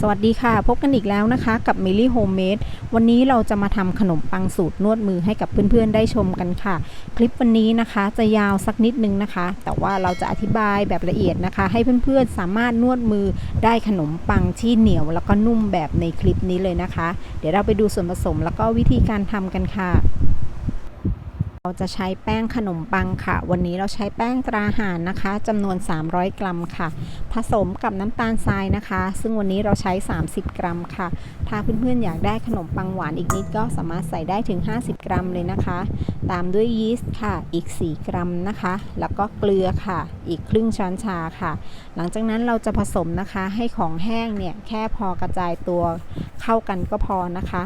สวัสดีค่ะ พบกันอีกแล้วนะคะ กับมิลลี่โฮมเมดวันนี้เราจะมาทำขนมปังสูตรนวดมือให้กับเพื่อนๆ ได้ชมกันค่ะ คลิปวันนี้นะคะจะยาวสักนิดนึงนะคะ แต่ว่าเราจะอธิบายแบบละเอียดนะคะ ให้เพื่อนๆ สามารถนวดมือได้ขนมปังที่เหนียว แล้วก็นุ่มแบบในคลิปนี้เลยนะคะ เดี๋ยวเราไปดูส่วนผสมแล้วก็วิธีการทำกันค่ะ เราจะใช้แป้งขนมปังค่ะ วันนี้เราใช้แป้งตราหารนะคะจำนวน 300 กรัมค่ะ ผสมกับน้ำตาลทรายนะคะ ซึ่งวันนี้เราใช้ 30 กรัมค่ะ ถ้าเพื่อนๆอยากได้ขนมปังหวานอีกนิดก็สามารถใส่ได้ถึง 50 กรัมเลยนะคะ ตามด้วยยีสต์ค่ะ อีก 4 กรัมนะคะ แล้วก็เกลือค่ะ อีกครึ่งช้อนชาค่ะ หลังจากนั้นเราจะผสมนะคะให้ของแห้งเนี่ยแค่พอกระจายตัวเข้ากันก็พอนะคะ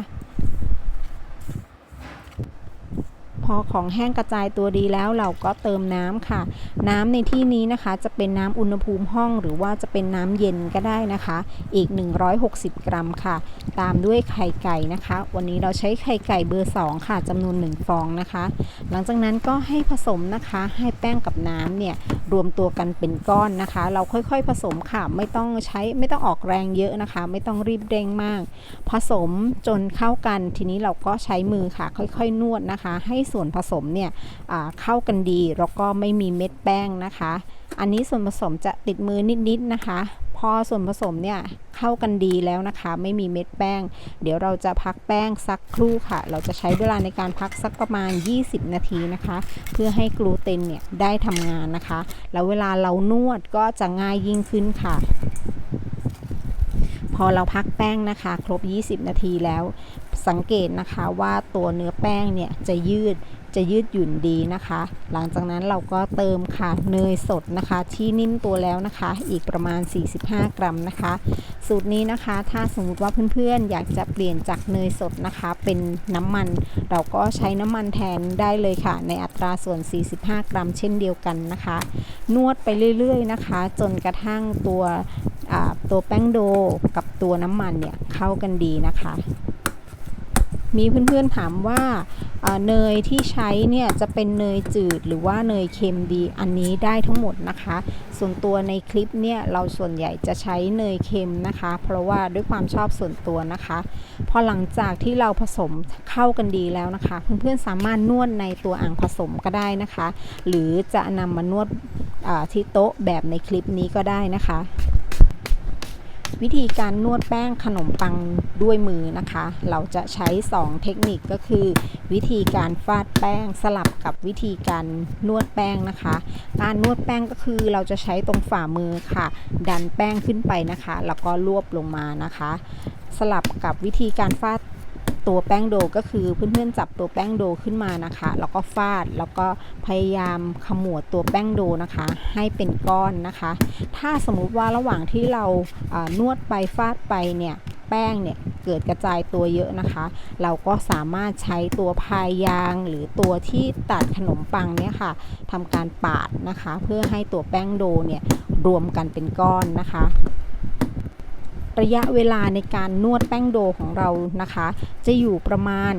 พ อของแห้งกระจายตัวดีแล้วเราก็เติมน้ำค่ะ น้ำในที่นี้นะคะจะเป็นน้ำอุณหภูมิห้อง หรือว่าจะเป็นน้ำเย็นก็ได้นะคะ อีก 160 กรัมค่ะ ตามด้วยไข่ไก่นะคะ วันนี้เราใช้ไข่ไก่เบอร์ 2 ค่ะจำนวน 1 ฟองนะคะ หลังจากนั้นก็ให้ผสมนะคะ ให้แป้งกับน้ำเนี่ยรวมตัวกันเป็นก้อนนะคะ เราค่อยๆผสมค่ะ ไม่ต้องใช้ไม่ต้องออกแรงเยอะนะคะ ไม่ต้องรีบเร่งมาก ผสมจนเข้ากัน ทีนี้เราก็ใช้มือค่ะ ค่อยๆ นวดนะคะ ให้ส่วนวนผสมเนี่ยเข้ากันดีแล้วก็ไม่มีเม็ดแป้งนะคะ อันนี้ส่วนผสมจะติดมือนิดๆนะคะ พอส่วนผสมเนี่ยเข้ากันดีแล้วนะคะ ไม่มีเม็ดแป้ง เดี๋ยวเราจะพักแป้งสักครู่ค่ะ เราจะใช้เวลาในการพักสักประมาณ 20 นาทีนะคะ เพื่อให้กลูเตนเนี่ยได้ทำงานนะคะ แล้วเวลาเรานวดก็จะง่ายยิ่งขึ้นค่ะ อเราพักแป้งนะคะ ครบ 20 นาทีแล้ว สังเกตนะคะว่าตัวเนื้อแป้งเนี่ยจะยืด จะยืดหยุ่นดีนะคะ หลังจากนั้นเราก็เติมค่ะเนยสดนะคะ ที่นิ่มตัวแล้วนะคะ อีกประมาณ 45 กรัมนะคะ สูตรนี้นะคะ ถ้าสมมติว่าเพื่อนๆ อยากจะเปลี่ยนจากเนยสดนะคะ เป็นน้ำมัน เราก็ใช้น้ำมันแทนได้เลยค่ะ ในอัตราส่วน 45 กรัม เช่นเดียวกันนะคะ นวดไปเรื่อยๆนะคะ จนกระทั่งตัวตัวแป้งโดกับตัวน้ำมันเนี่ยเข้ากันดีนะคะ มีเพื่อนๆถามว่าเนยที่ใช้เนี่ยจะเป็นเนยจืดหรือว่าเนยเค็มดีอันนี้ได้ทั้งหมดนะคะ ส่วนตัวในคลิปเนี่ยเราส่วนใหญ่จะใช้เนยเค็มนะคะ เพราะว่าด้วยความชอบส่วนตัวนะคะ พอหลังจากที่เราผสมเข้ากันดีแล้วนะคะ เพื่อนๆสามารถนวดในตัวอ่างผสมก็ได้นะคะ หรือจะนำมานวดที่โต๊ะแบบในคลิปนี้ก็ได้นะคะ วิธีการนวดแป้งขนมปังด้วยมือนะคะ เราจะใช้ 2 เทคนิคก็คือ วิธีการฟาดแป้งสลับกับวิธีการนวดแป้งนะคะ การนวดแป้งก็คือเราจะใช้ตรงฝ่ามือค่ะ ดันแป้งขึ้นไปนะคะ แล้วก็รวบลงมานะคะ สลับกับวิธีการฟาด ตัวแป้งโดก็คือเพื่อนๆจับตัวแป้งโดขึ้นมานะคะ แล้วก็ฟาดแล้วก็พยายามขมวดตัวแป้งโดนะคะ ให้เป็นก้อนนะคะ ถ้าสมมุติว่าระหว่างที่เรานวดไปฟาดไปเนี่ยแป้งเนี่ยเกิดกระจายตัวเยอะนะคะ เราก็สามารถใช้ตัวพายยางหรือตัวที่ตัดขนมปังเนี่ยค่ะทำการปาดนะคะ เพื่อให้ตัวแป้งโดเนี่ยรวมกันเป็นก้อนนะคะ ระยะเวลาในการนวดแป้งโดของเรานะคะ จะอยู่ประมาณ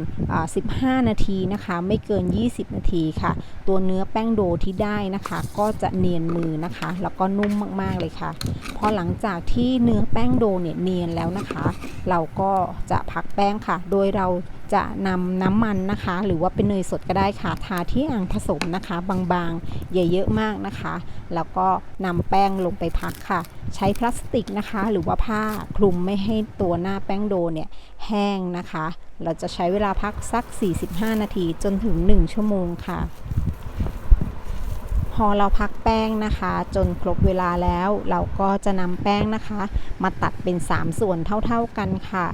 15 นาทีนะคะ ไม่เกิน 20 นาทีค่ะ ตัวเนื้อแป้งโดที่ได้นะคะ ก็จะเนียนมือนะคะ แล้วก็นุ่มมากๆเลยค่ะพอหลังจากที่เนื้อแป้งโดเนี่ยเนียนแล้วนะคะ เราก็จะพักแป้งค่ะ โดยเราจะนำน้ำมันนะคะ หรือว่าเป็นเนยสดก็ได้ค่ะทาที่อ่างผสมนะคะ บางๆอย่าเยอะมากนะคะ แล้วก็นำแป้งลงไปพักค่ะ ใช้พลาสติกนะคะ หรือว่าผ้าคลุมไม่ให้ตัวหน้าแป้งโดเนี่ยแห้งนะคะ เราจะใช้เวลาพักสัก 45 นาทีจนถึง 1 ชั่วโมงค่ะ พอเราพักแป้งนะคะ จนครบเวลาแล้วเราก็จะนำแป้งนะคะ มาตัดเป็น 3 ส่วนเท่าๆกันค่ะ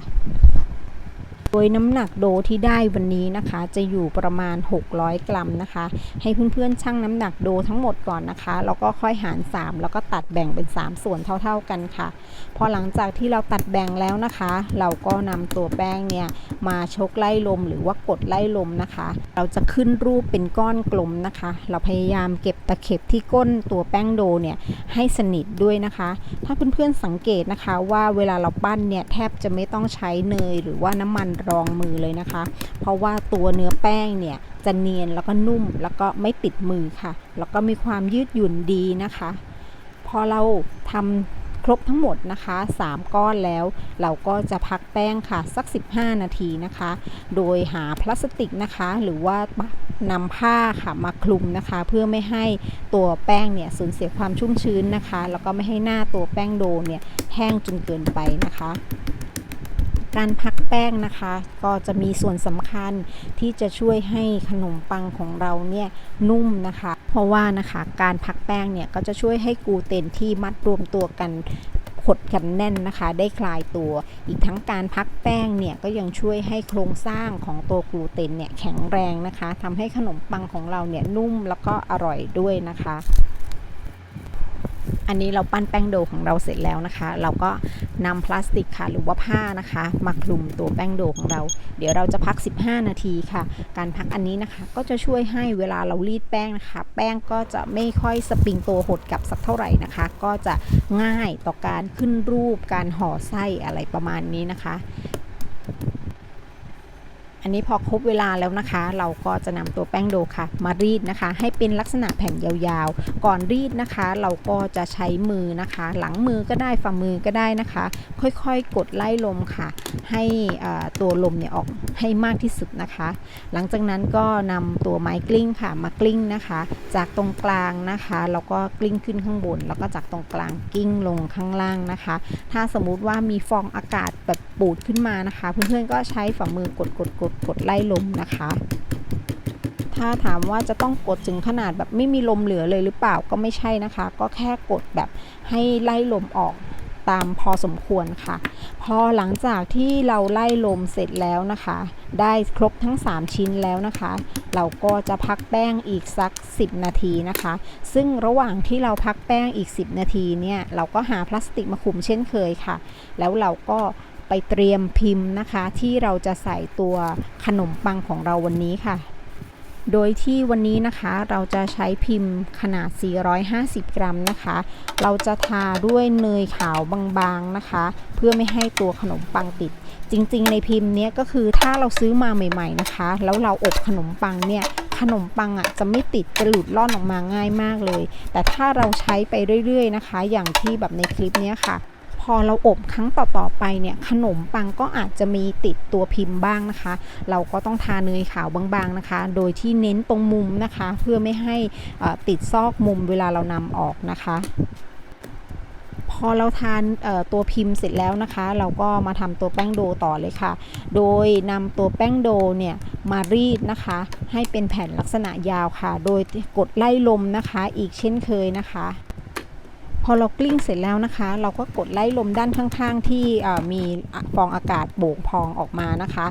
โดยน้ำหนักโดที่ได้วันนี้นะคะ จะอยู่ประมาณ 600 กรัมนะคะ ให้เพื่อนๆชั่งน้ำหนักโดทั้งหมดก่อนนะคะ แล้วก็ค่อยหาร 3 แล้วก็ตัดแบ่งเป็น 3 ส่วนเท่า ๆกันค่ะ พอหลังจากที่เราตัดแบ่งแล้วนะคะ เราก็นำตัวแป้งเนี่ยมาชกไล่ลมหรือว่ากดไล่ลมนะคะ เราจะขึ้นรูปเป็นก้อนกลมนะคะ เราพยายามเก็บตะเข็บที่ก้นตัวแป้งโดเนี่ยให้สนิทด้วยนะคะ ถ้าเพื่อนๆสังเกตนะคะว่าเวลาเราปั้นเนี่ยแทบจะไม่ต้องใช้เนยหรือว่าน้ำมันรองมือเลยนะคะ เพราะว่าตัวเนื้อแป้งเนี่ยจะเนียนแล้วก็นุ่มแล้วก็ไม่ติดมือค่ะ แล้วก็มีความยืดหยุ่นดีนะคะ พอเราทำครบทั้งหมดนะคะ 3 ก้อนแล้ว เราก็จะพักแป้งค่ะสัก 15 นาทีนะคะ โดยหาพลาสติกนะคะ หรือว่านำผ้าค่ะมาคลุมนะคะ เพื่อไม่ให้ตัวแป้งเนี่ยสูญเสียความชุ่มชื้นนะคะ แล้วก็ไม่ให้หน้าตัวแป้งโดเนี่ยแห้งจนเกินไปนะคะ การพักแป้งนะคะ ก็จะมีส่วนสำคัญที่จะช่วยให้ขนมปังของเราเนี่ยนุ่มนะคะ เพราะว่านะคะการพักแป้งเนี่ยก็จะช่วยให้กลูเตนที่มัดรวมตัวกันหดกันแน่นนะคะ ได้คลายตัว อีกทั้งการพักแป้งเนี่ยก็ยังช่วยให้โครงสร้างของตัวกลูเตนเนี่ยแข็งแรงนะคะทำให้ขนมปังของเราเนี่ยนุ่มแล้วก็อร่อยด้วยนะคะ อันนี้เราปั้นแป้งโดของเราเสร็จแล้วนะคะ เราก็นำพลาสติกค่ะหรือว่าผ้านะคะ มาคลุมตัวแป้งโดของเรา เดี๋ยวเราจะพัก 15 นาทีค่ะ การพักอันนี้นะคะ ก็จะช่วยให้เวลาเรารีดแป้งนะคะ แป้งก็จะไม่ค่อยสปริงตัวหดกลับสักเท่าไหร่นะคะ ก็จะง่ายต่อการขึ้นรูปการห่อไส้อะไรประมาณนี้นะคะ อันนี้พอครบเวลาแล้วนะคะ เราก็จะนำตัวแป้งโดค่ะ มารีดนะคะ ให้เป็นลักษณะแผ่นยาวๆ ก่อนรีดนะคะ เราก็จะใช้มือนะคะ หลังมือก็ได้ฝ่ามือก็ได้นะคะ ค่อยๆ กดไล่ลมค่ะ ให้ตัวลมเนี่ยออกให้มากที่สุดนะคะ หลังจากนั้นก็นำตัวไม้กลิ้งค่ะ มากลิ้งนะคะ จากตรงกลางนะคะแล้วก็กลิ้งขึ้นข้างบน แล้วก็จากตรงกลางกลิ้งลงข้างล่างนะคะ ถ้าสมมุติว่ามีฟองอากาศแบบปูดขึ้นมานะคะ เพื่อนๆก็ใช้ฝ่ามือกดกดกดกดไล่ลมนะคะ ถ้าถามว่าจะต้องกดถึงขนาดแบบไม่มีลมเหลือเลยหรือเปล่าก็ไม่ใช่นะคะ ก็แค่กดแบบให้ไล่ลมออกตามพอสมควรค่ะ พอหลังจากที่เราไล่ลมเสร็จแล้วนะคะ ได้ครบทั้ง 3 ชิ้นแล้วนะคะ เราก็จะพักแป้งอีกสัก 10 นาทีนะคะ ซึ่งระหว่างที่เราพักแป้งอีก 10 นาทีเนี่ยเราก็หาพลาสติกมาคลุมเช่นเคยค่ะ แล้วเราก็ ไปเตรียมพิมพ์นะคะ ที่เราจะใส่ตัวขนมปังของเราวันนี้ค่ะ โดยที่วันนี้นะคะเราจะใช้พิมพ์ขนาด 450 กรัมนะคะ เราจะทาด้วยเนยขาวบางๆนะคะ เพื่อไม่ให้ตัวขนมปังติด จริงๆ ในพิมพ์เนี้ยก็คือถ้าเราซื้อมาใหม่ ๆนะคะ แล้วเราอบขนมปังเนี่ยขนมปังอะจะไม่ติดจะหลุดล่อนออกมาง่ายมากเลย แต่ถ้าเราใช้ไปเรื่อยๆนะคะ อย่างที่แบบในคลิปนี้ค่ะ อเราอบครั้งต่อๆไปเนี่ยขนมปังก็อาจจะมีติดตัวพิมพ์บ้างนะคะ เราก็ต้องทาเนยขาวบางๆนะคะ โดยที่เน้นตรงมุมนะคะ เพื่อไม่ให้ติดซอกมุมเวลาเรานำออกนะคะพอเราทานตัวพิมพ์เสร็จแล้วนะคะ เราก็มาทำตัวแป้งโดต่อเลยค่ะ โดยนำตัวแป้งโดเนี่ยมารีดนะคะ ให้เป็นแผ่นลักษณะยาวค่ะ โดยกดไล่ลมนะคะ อีกเช่นเคยนะคะ อเรากลิ้งเสร็จแล้วนะคะ เราก็กดไล่ลมด้านข้างๆ ที่มีฟองอากาศโบ่งพองออกมานะคะ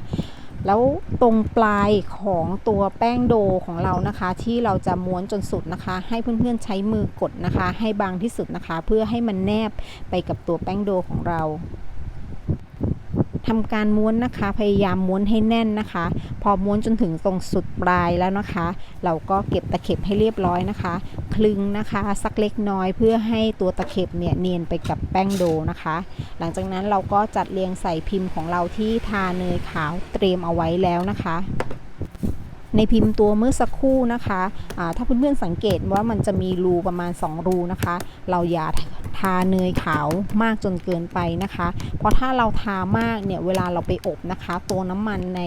แล้วตรงปลายของตัวแป้งโดของเรานะคะ ที่เราจะม้วนจนสุดนะคะ ให้เพื่อนๆใช้มือกดนะคะ ให้บางที่สุดนะคะ เพื่อให้มันแนบไปกับตัวแป้งโดของเรา ทำการม้วนนะคะ พยายามม้วนให้แน่นนะคะ พอม้วนจนถึงตรงสุดปลายแล้วนะคะ เราก็เก็บตะเข็บให้เรียบร้อยนะคะ คลึงนะคะสักเล็กน้อยเพื่อให้ตัวตะเข็บเนี่ยเนียนไปกับแป้งโดนะคะ หลังจากนั้นเราก็จัดเรียงใส่พิมพ์ของเราที่ทาเนยขาวเตรียมเอาไว้แล้วนะคะในพิมพ์ตัวเมื่อสักครู่นะคะะถ้าเพื่อนๆสังเกตว่ามันจะมีรูประมาณ 2 รูนะคะ เราอย่า ทาเนยขาวมากจนเกินไปนะคะ เพราะถ้าเราทามากเนี่ยเวลาเราไปอบนะคะ ตัวน้ำมันใน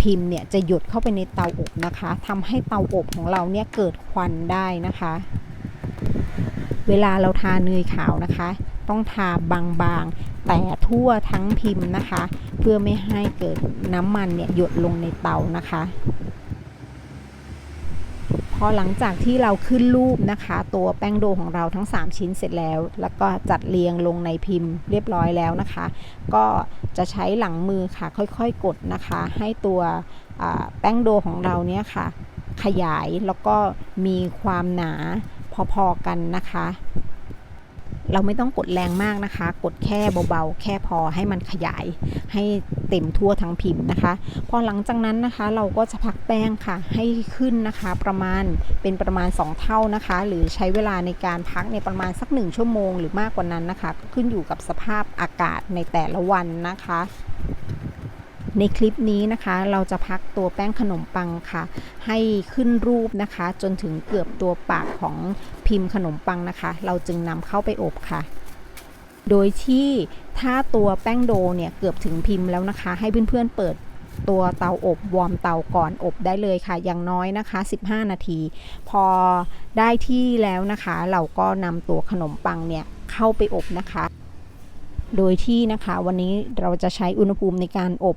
พิมพ์เนี่ยจะหยดเข้าไปในเตาอบนะคะทำให้เตาอบของเราเนี่ยเกิดควันได้นะคะ เวลาเราทาเนยขาวนะคะ ต้องทาบางๆแต่ทั่วทั้งพิมพ์นะคะ เพื่อไม่ให้เกิดน้ำมันเนี่ยหยดลงในเตานะคะ พอหลังจากที่เราขึ้นรูปนะคะ ตัวแป้งโดของเราทั้ง 3 ชิ้นเสร็จแล้ว แล้วก็จัดเรียงลงในพิมพ์เรียบร้อยแล้วนะคะ ก็จะใช้หลังมือค่ะค่อยๆกดนะคะ ให้ตัวแป้งโดของเราเนี่ยค่ะ ขยายแล้วก็มีความหนาพอๆกันนะคะ เราไม่ต้องกดแรงมากนะคะ กดแค่เบาๆ แค่พอให้มันขยายให้เต็มทั่วทั้งพิมพ์นะคะ พอหลังจากนั้นนะคะ เราก็จะพักแป้งค่ะ ให้ขึ้นนะคะ ประมาณเป็นประมาณ 2 เท่านะคะ หรือใช้เวลาในการพักในประมาณสัก 1 ชั่วโมง หรือมากกว่านั้นนะคะ ขึ้นอยู่กับสภาพอากาศในแต่ละวันนะคะ ในคลิปนี้นะคะ เราจะพักตัวแป้งขนมปังค่ะ ให้ขึ้นรูปนะคะ จนถึงเกือบตัวปากของพิมพ์ขนมปังนะคะ เราจึงนำเข้าไปอบค่ะ โดยที่ถ้าตัวแป้งโดเนี่ยเกือบถึงพิมพ์แล้วนะคะ ให้เพื่อนๆเปิดตัวเตาอบวอร์มเตาก่อนอบได้เลยค่ะ อย่างน้อยนะคะ 15 นาที พอได้ที่แล้วนะคะ เราก็นำตัวขนมปังเนี่ยเข้าไปอบนะคะ โดยที่นะคะวันนี้เราจะใช้อุณหภูมิในการอบ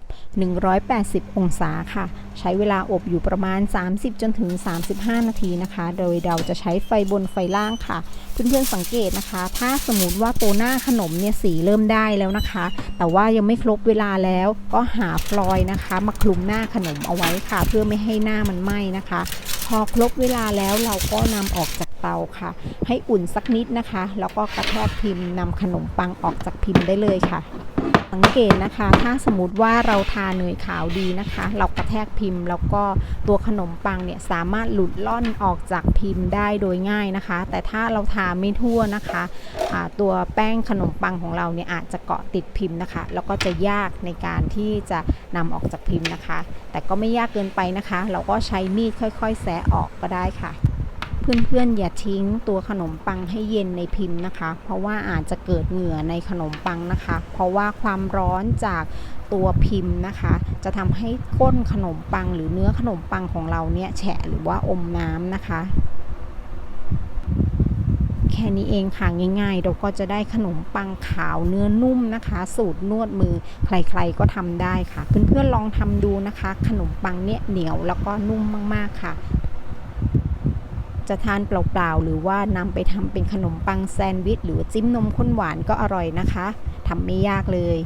180 องศาค่ะ ใช้เวลาอบอยู่ประมาณ 30 จนถึง 35 นาทีนะคะ โดยเราจะใช้ไฟบนไฟล่างค่ะ เพื่อนๆสังเกตนะคะ ถ้าสมมติว่าตัวหน้าขนมเนี่ยสีเริ่มได้แล้วนะคะ แต่ว่ายังไม่ครบเวลาแล้วก็หาฟลอยนะคะ มาคลุมหน้าขนมเอาไว้ค่ะ เพื่อไม่ให้หน้ามันไหม้นะคะ พอครบเวลาแล้วเราก็นำออกจาก เตาค่ะ ให้อุ่นสักนิดนะคะ แล้วก็กระแทกพิมพ์นำขนมปังออกจากพิมพ์ได้เลยค่ะสังเกตนะคะ ถ้าสมมติว่าเราทาเนยขาวดีนะคะ เรากระแทกพิมพ์แล้วก็ตัวขนมปังเนี่ยสามารถหลุดล่อนออกจากพิมพ์ได้โดยง่ายนะคะ แต่ถ้าเราทาไม่ทั่วนะคะอ่าตัวแป้งขนมปังของเราเนี่ยอาจจะเกาะติดพิมพ์นะคะ แล้วก็จะยากในการที่จะนำออกจากพิมพ์นะคะ แต่ก็ไม่ยากเกินไปนะคะ เราก็ใช้มีดค่อย ๆแซะออกก็ได้ค่ะ เพื่อนๆอย่าทิ้งตัวขนมปังให้เย็นในพิมพ์นะคะ เพราะว่าอาจจะเกิดเหงื่อในขนมปังนะคะ เพราะว่าความร้อนจากตัวพิมพ์นะคะ จะทำให้ก้นขนมปังหรือเนื้อขนมปังของเราเนี่ยแฉะหรือว่าอมน้ำนะคะแค่นี้เองค่ะง่ายๆ เราก็จะได้ขนมปังขาวเนื้อนุ่มนะคะ สูตรนวดมือใครๆก็ทำได้ค่ะ เพื่อนๆลองทำดูนะคะ ขนมปังเนี่ยเหนียวแล้วก็นุ่มมากๆค่ะ จะทานเปล่าๆ หรือว่านำไปทำเป็นขนมปังแซนด์วิช หรือจิ้มนมข้นหวานก็อร่อยนะคะทำไม่ยากเลย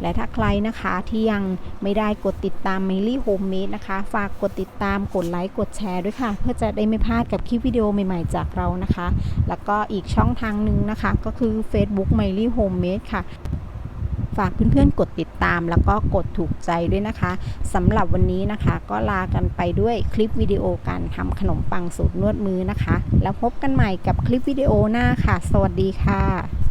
และถ้าใครนะคะที่ยังไม่ได้กดติดตาม m มลี่โฮมเมดนะคะ ฝากกดติดตามกดไลค์กดแชร์ด้วยค่ะ เพื่อจะได้ไม่พลาดกับคลิปวิดีโอใหม่ๆ จากเรานะคะ แล้วก็อีกช่องทางหนึ่งนะคะ ก็คือ Facebook m มลี่โฮมเมดค่ะ ฝากเพื่อนๆ กดติดตามแล้วก็กดถูกใจด้วยนะคะสำหรับวันนี้นะคะ ก็ลากันไปด้วยคลิปวิดีโอการทำขนมปังสูตรนวดมือนะคะ แล้วพบกันใหม่กับคลิปวิดีโอหน้าค่ะ สวัสดีค่ะ